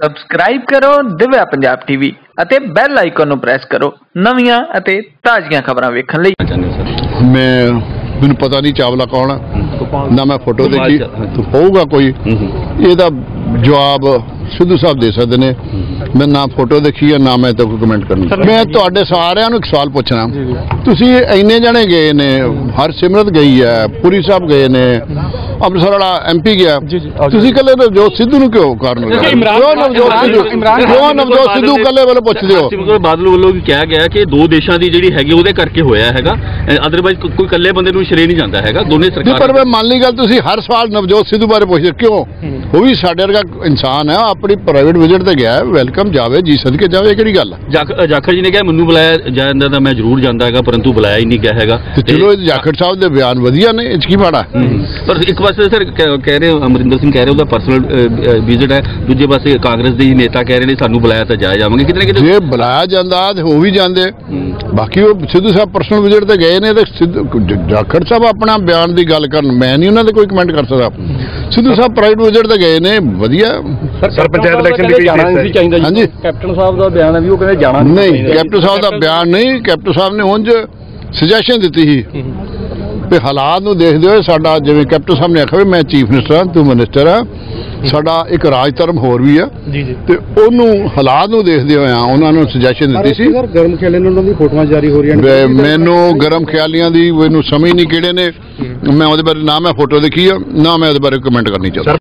Subscribe ਕਰੋ Divya Punjab TV ਅਤੇ bell icon ਨੂੰ ਪ੍ਰੈਸ ਕਰੋ ਨਵੀਆਂ ਅਤੇ ਤਾਜ਼ੀਆਂ ਖਬਰਾਂ ਵੇਖਣ ਲਈ। ਹੋ ਮੈਂ ਮੈਨੂੰ ਪਤਾ ਨਹੀਂ ਚਾਵਲਾ ਕੌਣ ਆ। ਨਾ ਮੈਂ ਫੋਟੋ ਦੇਖੀ। ਹੋਊਗਾ ਕੋਈ? ਹੂੰ ਹੂੰ। ਇਹਦਾ ਜਵਾਬ ਸਿੱਧੂ ਸਾਹਿਬ ਦੇ ਸਕਦੇ ਨੇ। ਮੈਂ ਨਾ ਫੋਟੋ ਦੇਖੀ ਆ ਨਾ ਮੈਂ ਤਾਂ ਕੋਈ ਕਮੈਂਟ ਕਰਨਾ। ਮੈਂ ਤੁਹਾਡੇ ਸਾਰਿਆਂ ਨੂੰ ਇੱਕ ਸਵਾਲ ਪੁੱਛਣਾ। ਤੁਸੀਂ ਇੰਨੇ ਜਣੇ ਗਏ ਨੇ ਹਰ ਸਿਮਰਤ ਗਈ ਹੈ ਪੁਰੀ ਸਾਹਿਬ ਗਏ ਨੇ ਅੰਮ੍ਰਿਤਸਰ ਵਾਲਾ ਐਮਪੀ ਗਿਆ ਤੁਸੀਂ ਕੱਲੇ ਨਵਜੋਤ ਸਿੱਧੂ ਨੂੰ ਕਿਉਂ ਕਾਰਨ ਲਗਾ ਕਿਉਂ ਨਵਜੋਤ ਸਿੱਧੂ ਕਿਉਂ ਨਵਜੋਤ ਸਿੱਧੂ ਕੱਲੇ ਵੱਲੋਂ ਪੁੱਛਦੇ ਹੋ। ਸਿਮਰ ਬਾਦਲ ਵੱਲੋਂ ਵੀ ਕਿਹਾ ਗਿਆ ਕਿ ਦੋ ਦੇਸ਼ਾਂ ਦੀ ਜਿਹੜੀ ਹੈਗੀ ਉਹਦੇ ਕਰਕੇ ਹੋਇਆ ਹੈਗਾ। ਅਦਰਵਾਈਜ਼ ਕੋਈ ਇਕੱਲੇ ਬੰਦੇ ਨੂੰ ਸ਼ਰੇ ਨਹੀਂ ਜਾਂਦਾ ਹੈਗਾ ਦੋਨੇ ਪਰ ਸਰਕਾਰ ਮੈਂ ਮੰਨ ਲਈ ਗੱਲ ਤੁਸੀਂ ਹਰ ਸਵਾਲ ਨਵਜੋਤ ਸਿੱਧੂ ਬਾਰੇ ਪੁੱਛਦੇ ਹੋ। ਕਿਉਂ? ਉਹ ਵੀ ਸਾਡੇ ਵਰਗਾ ਇਨਸਾਨ ਹੈ ਆਪਣੀ ਪ੍ਰਾਈਵੇਟ ਵਿਜ਼ਿਟ ਤੇ ਗਿਆ ਵੈਲਕਮ ਜਾਵੇ ਜੀ ਸਦਕੇ ਜਾਵੇ ਇਹ ਕਿਹੜੀ ਗੱਲ ਜਾਖੜ ਜੀ ਨੇ ਕਿਹਾ ਮੈਨੂੰ ਬੁਲਾਇਆ ਜਾਂਦਾ ਤਾਂ ਮੈਂ ਜ਼ਰੂਰ ਜਾਂਦਾ ਹੈਗਾ ਪਰੰਤੂ ਬੁਲਾਇਆ ਹੀ ਨਹੀਂ ਗਿਆ ਹੈਗਾ। ਤੇ ਚਲੋ ਇਹ ਜਾਖੜ ਸਾਹਿਬ ਦੇ ਬਿਆਨ ਵਧੀਆ ਨੇ ਇਹ 'ਚ ਕੀ ਮਾੜਾ। ਪਰ ਇੱਕ ਪਾਸੇ ਸਰ ਕਹਿ ਰਹੇ ਹੋ, ਅਮਰਿੰਦਰ ਸਿੰਘ ਕਹਿ ਰਹੇ ਉਹਦਾ ਪਰਸਨਲ ਵਿਜ਼ਿਟ ਹੈ। ਦੂਜੇ ਪਾਸੇ ਕਾਂਗਰਸ ਦੇ ਹੀ ਨੇਤਾ ਕਹਿ ਰਹੇ ਨੇ ਸਾਨੂੰ ਬੁਲਾਇਆ ਤਾਂ ਜਾਇਆ ਜਾਵਾਂਗੇ। ਕਿਤੇ ਨਾ ਕਿਤੇ ਜੇ ਬੁਲਾਇਆ ਜਾਂਦਾ ਤੇ ਹੋ ਵੀ ਜਾਂਦੇ। ਬਾਕੀ ਉਹ ਸਿੱਧੂ ਸਾਹਿਬ ਪਰਸਨਲ ਵਿਜ਼ਿਟ ਤੇ ਗਏ ਨੇ ਤੇ ਜਾਖੜ ਸਾਹਿਬ ਆਪਣਾ ਬਿਆਨ ਦੀ ਗੱਲ ਕਰਨ ਮੈਂ ਨਹੀਂ ਉਹਨਾਂ ਦੇ ਕੋਈ ਕਮੈਂਟ ਕਰ ਸਕਦਾ। ਸਿੱਧੂ ਸਾਹਿਬ ਪ੍ਰਾਈਵੇਟ ਵਿਜ਼ਿਟ ਤੇ ਗਏ ਨੇ ਵਧੀਆ। ਸਰ ਪੰਚਾਇਤ ਇਲੈਕਸ਼ਨ ਦੀ ਵੀ ਜਾਣਾ ਨਹੀਂ ਚਾਹੀਦਾ ਜੀ। ਹਾਂਜੀ। ਕੈਪਟਨ ਸਾਹਿਬ ਦਾ ਬਿਆਨ ਹੈ ਵੀ ਉਹ ਕਹਿੰਦੇ ਜਾਣਾ ਨਹੀਂ ਕੈਪਟਨ ਸਾਹਿਬ ਦਾ ਬਿਆਨ ਨਹੀਂ ਕੈਪਟਨ ਸਾਹਿਬ ਨੇ ਉਂਝ ਸੁਜੈਸ਼ਨ ਦਿੱਤੀ ਸੀ। ਵੀ ਹਾਲਾਤ ਨੂੰ ਦੇਖਦੇ ਹੋਏ ਸਾਡਾ ਜਿਵੇਂ ਕੈਪਟਨ ਸਾਹਿਬ ਨੇ ਆਖਿਆ ਵੀ ਮੈਂ ਚੀਫ ਮਿਨਿਸਟਰ ਹਾਂ ਤੂੰ ਮਿਨਿਸਟਰ ਆ। ਸਾਡਾ ਇੱਕ ਰਾਜ ਧਰਮ ਹੋਰ ਵੀ ਆ। ਜੀ ਜੀ। ਤੇ ਉਹਨੂੰ ਹਾਲਾਤ ਨੂੰ ਦੇਖਦੇ ਹੋਏ ਉਹਨਾਂ ਨੂੰ ਸੁਜੈਸ਼ਨ ਦਿੱਤੀ ਸੀ। ਸਰ ਗਰਮ ਖੇਲੇ ਨੂੰ ਉਹਨਾਂ ਦੀ ਫੋਟੋਆਂ ਜਾਰੀ ਹੋ ਰਹੀਆਂ ਵੀ ਮੈਨੂੰ ਗਰਮ ਖਿਆਲੀਆਂ ਦੀ ਮੈਨੂੰ ਸਮਝ ਨਹੀਂ ਕਿਹੜੇ ਨੇ। ਮੈਂ ਉਹਦੇ ਬਾਰੇ ਨਾ ਮੈਂ ਫੋਟੋ ਦੇਖੀ ਆ ਨਾ ਮੈਂ ਉਹਦੇ ਬਾਰੇ ਕਮੈਂਟ ਕਰਨੀ ਚਾਹੁੰਦਾ।